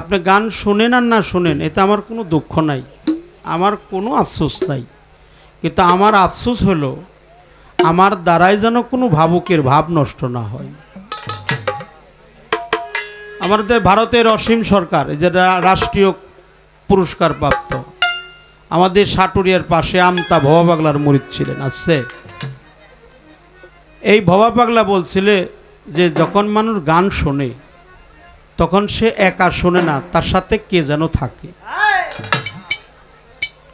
আপনি গান শোনেন আর না শোনেন, এতে আমার কোনো দুঃখ নাই, আমার কোনো আফসোস নাই। কিন্তু আমার আফসোস হলো, আমার দ্বারাই যেন কোনো ভাবুকের ভাব নষ্ট না হয়। আমাদের ভারতের অসীম সরকার, এই যে রাষ্ট্রীয় পুরস্কার প্রাপ্ত, আমাদের সাটুরিয়ার পাশে আমতা ভবা পাগলার মরিদ ছিলেন, আসছে। এই ভবা পাগলা বলছিলে যে, যখন মানুষ গান শোনে তখন সে একা শোনে না, তার সাথে কে যেন থাকে।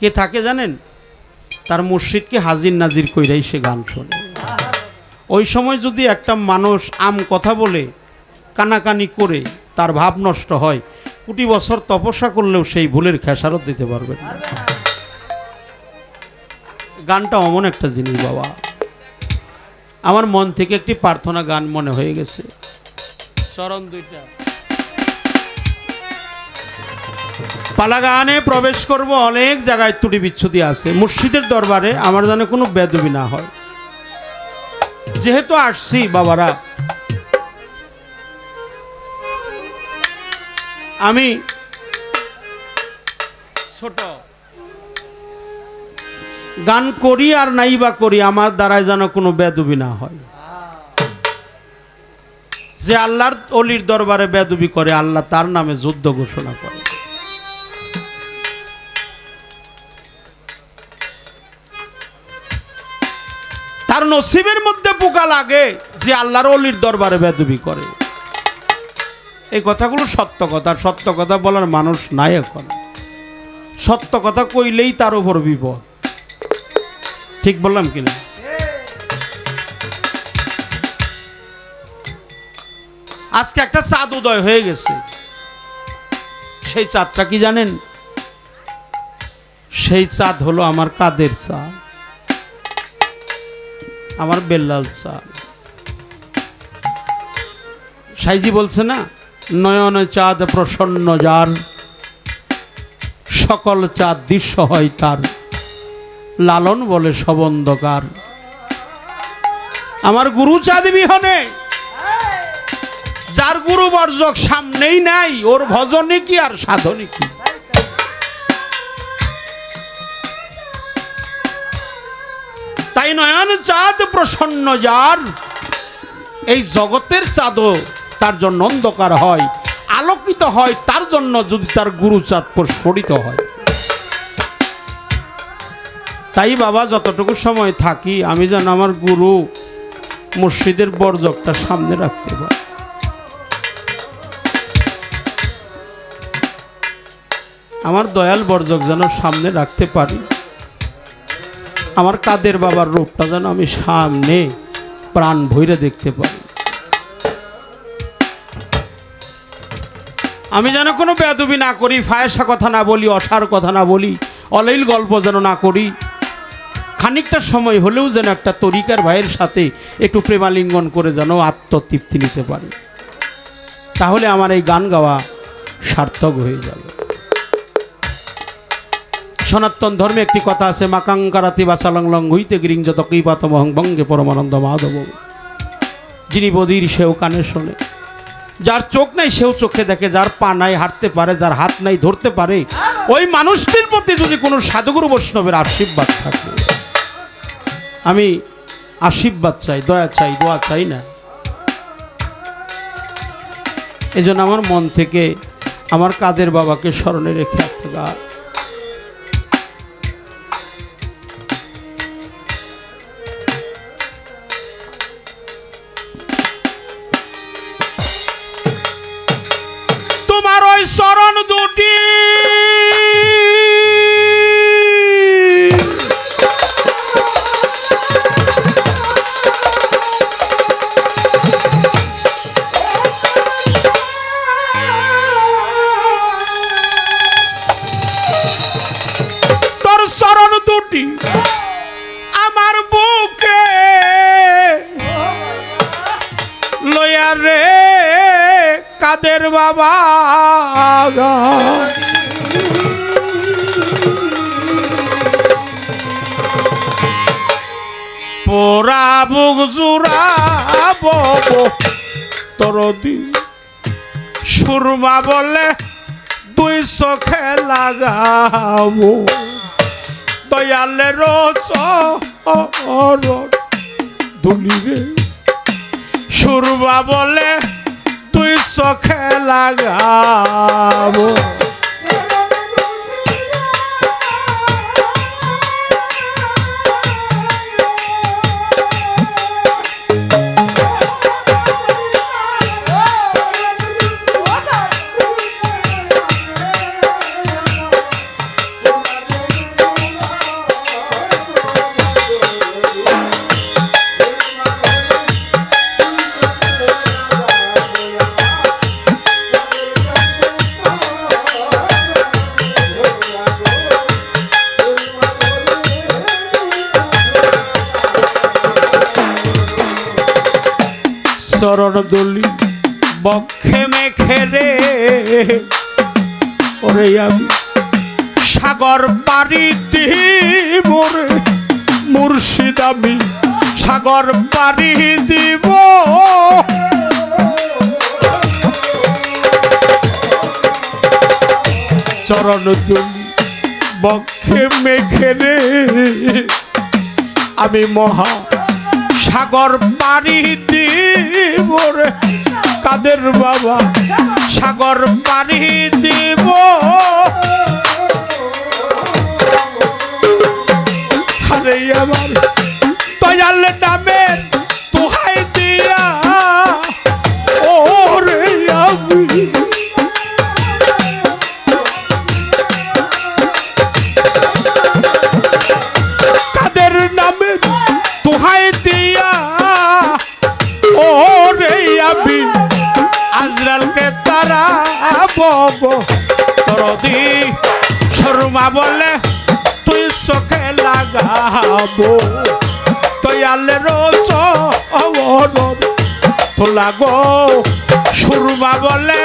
কে থাকে জানেন? তার মুর্শিদকে হাজির নাজির কইরাই সে গান শোনে। ওই সময় যদি একটা মানুষ আম কথা বলে, কানাকানি করে, তার ভাব নষ্ট হয়, কোটি বছর তপস্যা করলেও সেই ভুলের খেসারত দিতে পারবে না। গানটা অমন একটা জিনিস বাবা। আমার মন থেকে একটি প্রার্থনা গান মনে হয়ে গেছে। চরণ দুইটা। পালা গানে প্রবেশ করব, অনেক জায়গায় ত্রুটি বিচ্ছুতি আছে। মুর্শিদের দরবারে আমার যেন কোনো বেদবি না হয়। যেহেতু আসছি, বাবারা, আমি ছোট। গান করি আর নাই বা করি, আমার দ্বারাই যেন কোনো বেদবি না হয়। যে আল্লাহর অলির দরবারে বেদবি করে, আল্লাহ তার নামে যুদ্ধ ঘোষণা করে। নসিবের মধ্যে পোকা লাগে যে আল্লাহর অলির দরবারে বেদবি করে। এই কথাগুলো সত্য কথা সত্য কথা বলার মানুষ নাই এখন। সত্য কথা কইলেই তার উপর বিপদ। ঠিক বললাম কিনা আজকে একটা চাঁদ উদয় হয়ে গেছে। সেই চাঁদটা কি জানেন? সেই চাঁদ হলো আমার কাদের চাঁদ। আমার বেল্লাল চাঁদ সাইজি বলছে না, নয়ন চাঁদ প্রসন্ন যার, সকল চাঁদ দৃশ্য হয় তার, লালন বলে সবন্ধকার। আমার গুরু চাঁদ বিহনে, যার গুরু বর্জক সামনেই নাই, ওর ভজনে কি আর সাধনে কি? তাই নয়ন চাঁদ প্রসন্ন যার। এই জগতের চাঁদও তার জন্য অন্ধকার হয়, আলোকিত হয়, তার জন্য যদি তার গুরু চাঁদ প্রস্ফুটিত হয়। তাই বাবা, যতটুকু সময় থাকি, আমি যেন আমার গুরু মসজিদের বর্জকটা সামনে রাখতে পারি। আমার দয়াল বর্জক যেন সামনে রাখতে পারি। আমার কাদের বাবার রূপটা যেন আমি সামনে প্রাণ ভৈরে দেখতে পাই। আমি যেন কোনো বেদবি না করি, ফায়সা কথা না বলি, অসার কথা না বলি অলেইল গল্প যেন না করি। খানিকটা সময় হলেও যেন একটা তরিকার ভাইয়ের সাথে একটু প্রেমালিঙ্গন করে যেন আত্মতৃপ্তি নিতে পারি। তাহলে আমার এই গান গাওয়া সার্থক হয়ে যাবে। সনাতন ধর্মে একটি কথা আছে মাকাঙ্কারাতি বাসালং হইতে গিরিং যত কীপাত মহং বঙ্গে পরমানন্দ মাধব। যিনি বদির সেও কানে শোনে। যার চোখ নাই সেও চোখে দেখে, যার পা নাই হাঁটতে পারে, যার হাত নাই ধরতে পারে, ওই মানুষটির প্রতি যদি কোনো সাধুগুরু বৈষ্ণবের আশীর্বাদ থাকে, আমি আশীর্বাদ চাই, দয়া চাই, দোয়া চাই না। এজন্য আমার মন থেকে আমার কাদের বাবাকে স্মরণে রেখে একটা গা। পোড়া বুক জুড়াব তোর দি সুরমা বলে চোখে লাগাবো। দয়ালের দুলিরে সুরবা বলে চোখে লাগাবো। চরণ দলি, বক্ষে মেখে রে। ওরে আমি সাগর পাড়ি দিব রে মুর্শিদ আমি সাগর পাড়ি দিব। চরণ দলি, বক্ষে মেখে রে। আমি মহা সাগর পাড়ি দিব রে। কাদের বাবা? সাগর পাড়ি দিব। আরে আমার বব তরদি শর্মা বলে তুই চোখে লাগাবো। দয়ালের অবরণ তো লাগো সুরমা বলে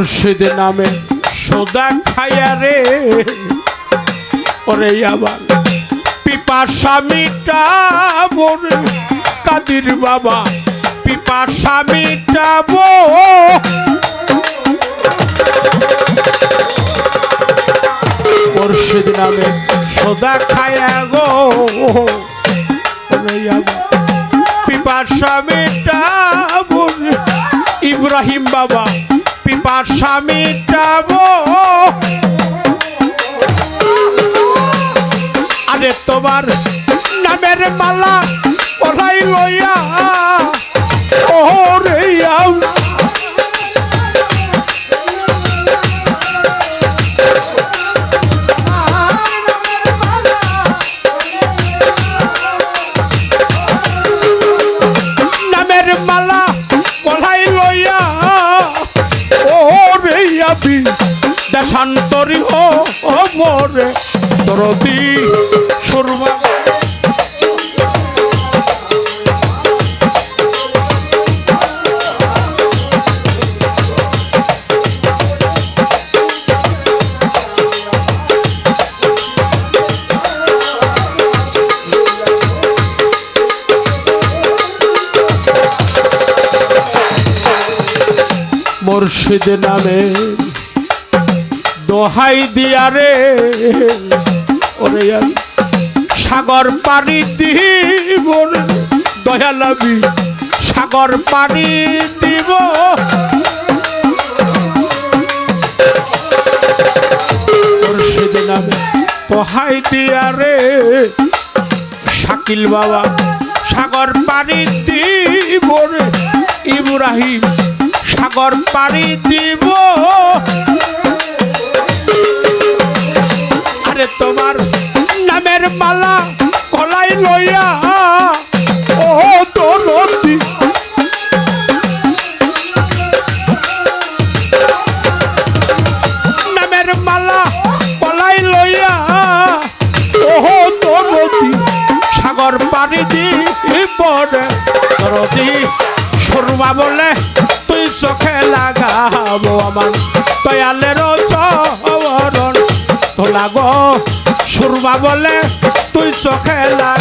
মুর্শিদ নামে সোদা খায়া রে। ওরে আবার পিপাসা মিটাবো রে কাদির বাবা, পিপাসা মিটাবো। মুর্শিদ নামে সোদা খায়া গো। ওরে আবার পিপাসা মিটাবো ইব্রাহিম বাবা পিপাসা মিটাবো আরে তোমার নামের মালা আবি দেশান্তরি হো মোরে তরতি সুরমা মুর্শিদ নামে দোহাই দিয়া রে। ওরে সাগর পানি দিব রে, দয়ালাবি সাগর পানি দিব। দোহাই দিয়া রে। শাকিল বাবা সাগর পাড়ি দিব রে। ইব্রাহিম সাগর পাড়ি দিব। আরে তোমার নামের মালা কলাই লইয়া। ও তো নদী নামের মালা কলাই লইয়া। ওহো তো নদী সাগর পাড়ি দি পরে সরবা বলে তুই চোখে লাগাবো আমার দয়ালের লাগো। সুরমা বলে তুই চোখে লাগ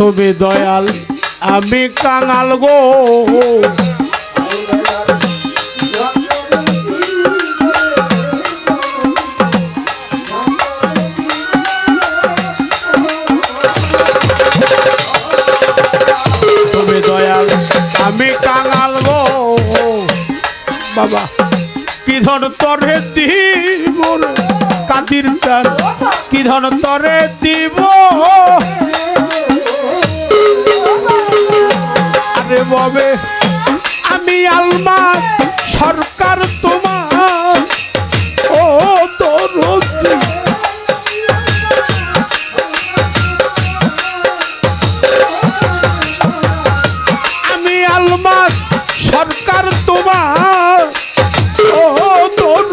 তবে দয়াল, আমি কাঙাল গো। তবে দয়াল, আমি কাঙাল গো। বাবা, কি ধন তরে দিব? কাদির কি ধন তরে দিব? আরে ববে আমি আলমা, সরকার তোমার। ও তোর আমি আলমাস সরকার তোমার। ও তোর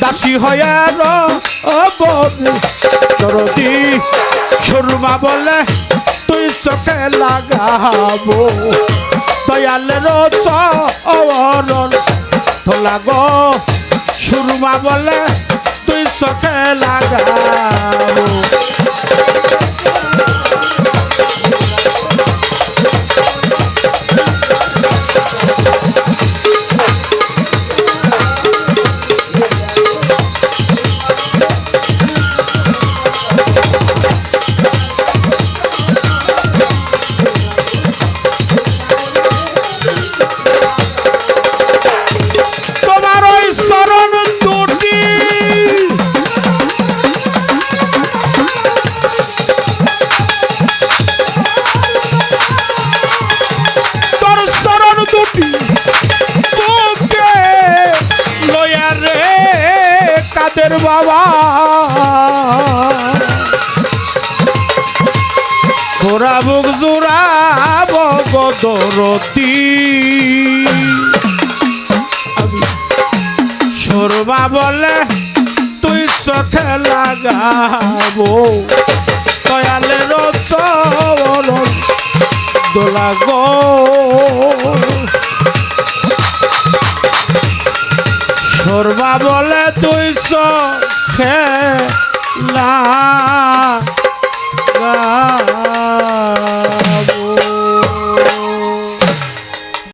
দাসী হয়ে রদি সুরমা বলে চোখে লাগাবো। দয়ালের চরণ তো লাগো সুরমা বলে তুই চোখে লাগাবো। বুক জোড়াব গদরতি সরবা বলে, তুই চোখে লাগাবো। দয়ালে রতন দোলা সরবা বলে, তুই চোখে লাগাবো